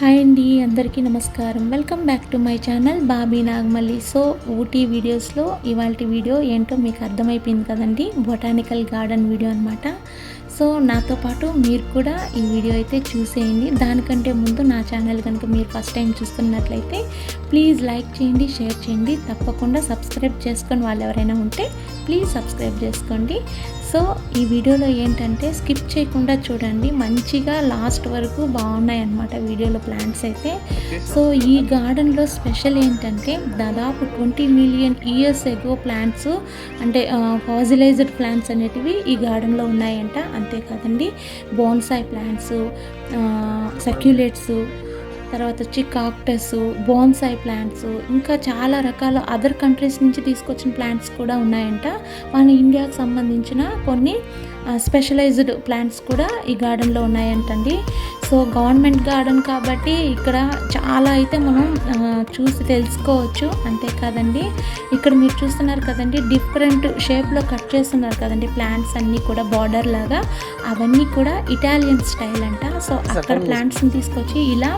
Hi అండి అందరికీ నమస్కారం. Welcome back to my channel Bobby Nagamalli. So Ooty వీడియోస్లో ఇవాళ వీడియో ఏంటో మీకు అర్థమైపోయింది కదండి బొటానికల్ గార్డెన్ వీడియో అనమాట సో నాతో పాటు మీరు కూడా ఈ వీడియో అయితే చూసేయండి. దానికంటే ముందు నా ఛానల్ కనుక మీరు ఫస్ట్ టైం చూస్తున్నట్లయితే ప్లీజ్ లైక్ చేయండి షేర్ చేయండి. తప్పకుండా సబ్స్క్రైబ్ చేసుకొని వాళ్ళు ఎవరైనా ఉంటే ప్లీజ్ సబ్స్క్రైబ్ చేసుకోండి. సో ఈ వీడియోలో ఏంటంటే స్కిప్ చేయకుండా చూడండి. మంచిగా లాస్ట్ వరకు బాగున్నాయి అన్నమాట వీడియోలో ప్లాంట్స్ అయితే. సో ఈ గార్డెన్లో స్పెషల్ ఏంటంటే దాదాపు twenty million years ago plants అంటే ఫాజిలైజ్డ్ ప్లాంట్స్ అనేటివి ఈ గార్డెన్లో ఉన్నాయంట. అంతేకాదండి బోన్సాయి ప్లాంట్స్ సక్యులేట్స్ తర్వాత వచ్చి కాక్టస్ బోన్సాయి ప్లాంట్స్ ఇంకా చాలా రకాల అదర్ కంట్రీస్ నుంచి తీసుకొచ్చిన ప్లాంట్స్ కూడా ఉన్నాయంట. మన ఇండియాకి సంబంధించిన కొన్ని స్పెషలైజ్డ్ ప్లాంట్స్ కూడా ఈ గార్డెన్లో ఉన్నాయంటండి. సో గవర్నమెంట్ గార్డెన్ కాబట్టి ఇక్కడ చాలా అయితే మనం చూసి తెలుసుకోవచ్చు. అంతేకాదండి ఇక్కడ మీరు చూస్తున్నారు కదండి డిఫరెంట్ షేప్లో కట్ చేస్తున్నారు కదండి ప్లాంట్స్ అన్నీ కూడా బార్డర్ లాగా. అవన్నీ కూడా ఇటాలియన్ స్టైల్ అంట. సో అక్కడ ప్లాంట్స్ని తీసుకొచ్చి ఇలా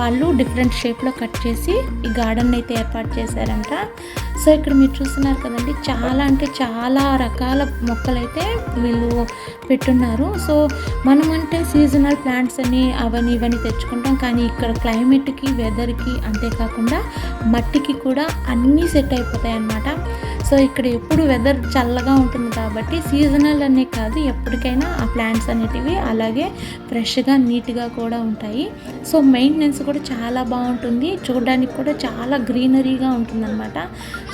వాళ్ళు డిఫరెంట్ షేప్లో కట్ చేసి ఈ గార్డెన్ అయితే ఏర్పాటు చేశారంట. సో ఇక్కడ మీరు చూస్తున్నారు కదండి చాలా అంటే చాలా రకాల మొక్కలైతే వీళ్ళు పెట్టున్నారు. సో మనమంటే సీజనల్ ప్లాంట్స్ అని అవని ఇవన్నీ తెచ్చుకుంటాం. కానీ ఇక్కడ క్లైమేట్కి వెదర్కి అంతేకాకుండా మట్టికి కూడా అన్నీ సెట్ అయిపోతాయి అన్నమాట సో ఇక్కడ ఎప్పుడు వెదర్ చల్లగా ఉంటుంది కాబట్టి సీజనల్ అనే కాదు ఎప్పటికైనా ఆ ప్లాంట్స్ అనేటివి అలాగే ఫ్రెష్గా నీట్గా కూడా ఉంటాయి. సో మెయింటెనెన్స్ కూడా చాలా బాగుంటుంది. చూడడానికి కూడా చాలా గ్రీనరీగా ఉంటుందన్నమాట.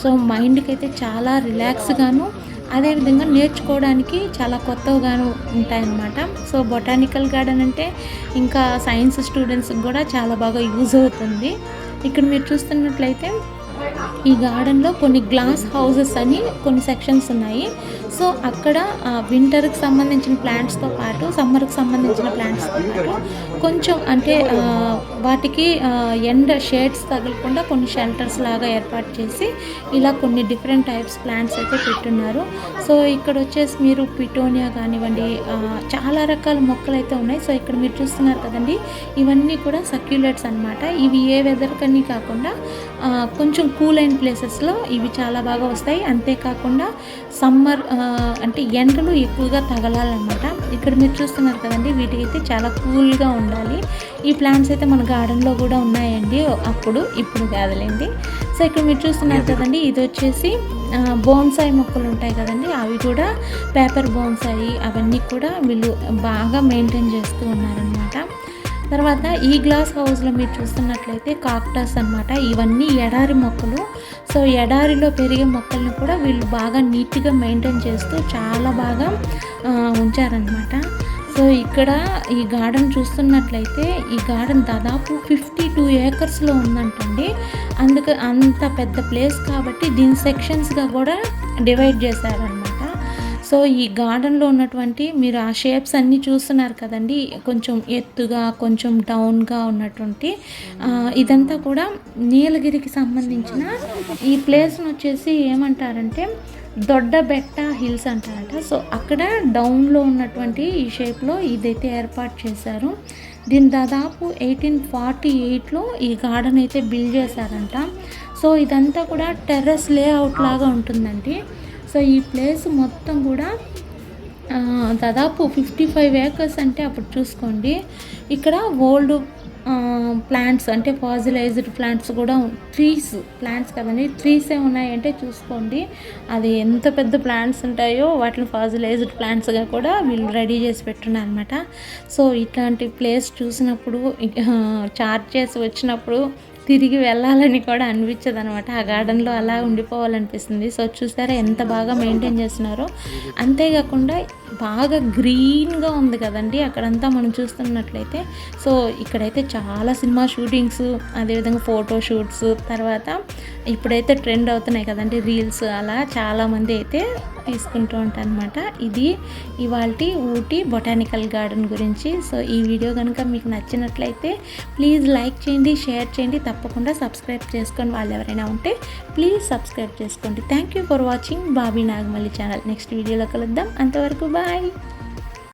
సో మైండ్కి అయితే చాలా రిలాక్స్గాను అదేవిధంగా నేర్చుకోవడానికి చాలా కొత్తగాను ఉంటాయన్నమాట. సో బొటానికల్ గార్డెన్ అంటే ఇంకా సైన్స్ స్టూడెంట్స్కి కూడా చాలా బాగా యూజ్ అవుతుంది. ఇక్కడ మీరు చూస్తున్నట్లయితే ఈ గార్డెన్లో కొన్ని గ్లాస్ హౌసెస్ అని కొన్ని సెక్షన్స్ ఉన్నాయి. సో అక్కడ వింటర్కి సంబంధించిన ప్లాంట్స్తో పాటు సమ్మర్కి సంబంధించిన ప్లాంట్స్తో పాటు కొంచెం అంటే వాటికి ఎండ షేడ్స్ తగలకుండా కొన్ని షెల్టర్స్ లాగా ఏర్పాటు చేసి ఇలా కొన్ని డిఫరెంట్ టైప్స్ ప్లాంట్స్ అయితే పెట్టున్నారు. సో ఇక్కడ వచ్చేసి మీరు పిటోనియా కానివ్వండి చాలా రకాల మొక్కలు అయితే ఉన్నాయి. సో ఇక్కడ మీరు చూస్తున్నారు కదండి ఇవన్నీ కూడా సర్క్యులేట్స్ అనమాట ఇవి ఏ వెదర్ కాకుండా కొంచెం కూల్ అయిన ప్లేసెస్లో ఇవి చాలా బాగా వస్తాయి. అంతేకాకుండా సమ్మర్ అంటే ఎండలు ఎక్కువగా తగలాలన్నమాట. ఇక్కడ మీరు చూస్తున్నారు కదండి వీటికైతే చాలా కూల్గా ఉండాలి. ఈ ప్లాంట్స్ అయితే మన గార్డెన్లో కూడా ఉన్నాయండి. అప్పుడు ఇప్పుడు కాదులేండి. సో ఇక్కడ మీరు చూస్తున్నారు కదండి ఇది వచ్చేసి బోన్సాయి మొక్కలు ఉంటాయి కదండి. అవి కూడా పేపర్ బోన్సాయి అవన్నీ కూడా వీళ్ళు బాగా మెయింటైన్ చేస్తూ ఉన్నారనమాట తర్వాత ఈ గ్లాస్ హౌస్లో మీరు చూస్తున్నట్లయితే కాక్టస్ అనమాట ఇవన్నీ ఎడారి మొక్కలు. సో ఎడారిలో పెరిగే మొక్కల్ని కూడా వీళ్ళు బాగా నీట్గా మెయింటైన్ చేస్తూ చాలా బాగా ఉంచారనమాట సో ఇక్కడ ఈ గార్డెన్ చూస్తున్నట్లయితే ఈ గార్డెన్ దాదాపు ఫిఫ్టీ టూ ఏకర్స్లో ఉందంటండి. అందుకు అంత పెద్ద ప్లేస్ కాబట్టి దీని సెక్షన్స్గా కూడా డివైడ్ చేశారనమాట సో ఈ గార్డెన్లో ఉన్నటువంటి మీరు ఆ షేప్స్ అన్నీ చూస్తున్నారు కదండి కొంచెం ఎత్తుగా కొంచెం డౌన్గా ఉన్నటువంటి ఇదంతా కూడా నీలగిరికి సంబంధించిన ఈ ప్లేస్ను వచ్చేసి ఏమంటారంటే దొడ్డ బెట్ట హిల్స్ అంటారట. సో అక్కడ డౌన్లో ఉన్నటువంటి ఈ షేప్లో ఇదైతే ఏర్పాటు చేశారు. దీని దాదాపు ఎయిటీన్ ఫార్టీ ఎయిట్లో ఈ గార్డెన్ అయితే బిల్డ్ చేశారంట. సో ఇదంతా కూడా టెర్రస్ లేఅవుట్ లాగా ఉంటుందండి. సో ఈ ప్లేస్ మొత్తం కూడా దాదాపు ఫిఫ్టీ ఫైవ్ ఏకర్స్ అంటే అప్పుడు చూసుకోండి. ఇక్కడ ఓల్డ్ ప్లాంట్స్ అంటే ఫాజిలైజ్డ్ ప్లాంట్స్ కూడా ట్రీస్ ప్లాంట్స్ కదండి. ట్రీసే ఉన్నాయంటే చూసుకోండి. అది ఎంత పెద్ద ప్లాంట్స్ ఉంటాయో వాటిని ఫాజిలైజ్డ్ ప్లాంట్స్గా కూడా వీళ్ళు రెడీ చేసి పెట్టున్నారు అనమాట సో ఇట్లాంటి ప్లేస్ చూసినప్పుడు చార్జ్ చేసి వచ్చినప్పుడు తిరిగి వెళ్ళాలని కూడా అనిపించదు అనమాట ఆ గార్డెన్లో అలా ఉండిపోవాలనిపిస్తుంది. సో చూసారా ఎంత బాగా మెయింటైన్ చేస్తున్నారో. అంతేకాకుండా బాగా గ్రీన్గా ఉంది కదండి. అక్కడంతా మనం చూస్తున్నట్లయితే. సో ఇక్కడైతే చాలా సినిమా షూటింగ్స్ అదేవిధంగా ఫోటో షూట్స్ తర్వాత ఇప్పుడైతే ట్రెండ్ అవుతున్నాయి కదండి రీల్స్ అలా చాలామంది అయితే తీసుకుంటూ ఉంటారనమాట అనమాట ఇది ఇవాళ ఊటీ బొటానికల్ గార్డెన్ గురించి. సో ఈ వీడియో కనుక మీకు నచ్చినట్లయితే ప్లీజ్ లైక్ చేయండి షేర్ చేయండి. తప్పకుండా సబ్స్క్రైబ్ చేసుకొని వాళ్ళు ఎవరైనా ఉంటే ప్లీజ్ సబ్స్క్రైబ్ చేసుకోండి. Thank you for watching Bobby Nagamalli channel. Next వీడియోలో కలుద్దాం. అంతవరకు బాయ్.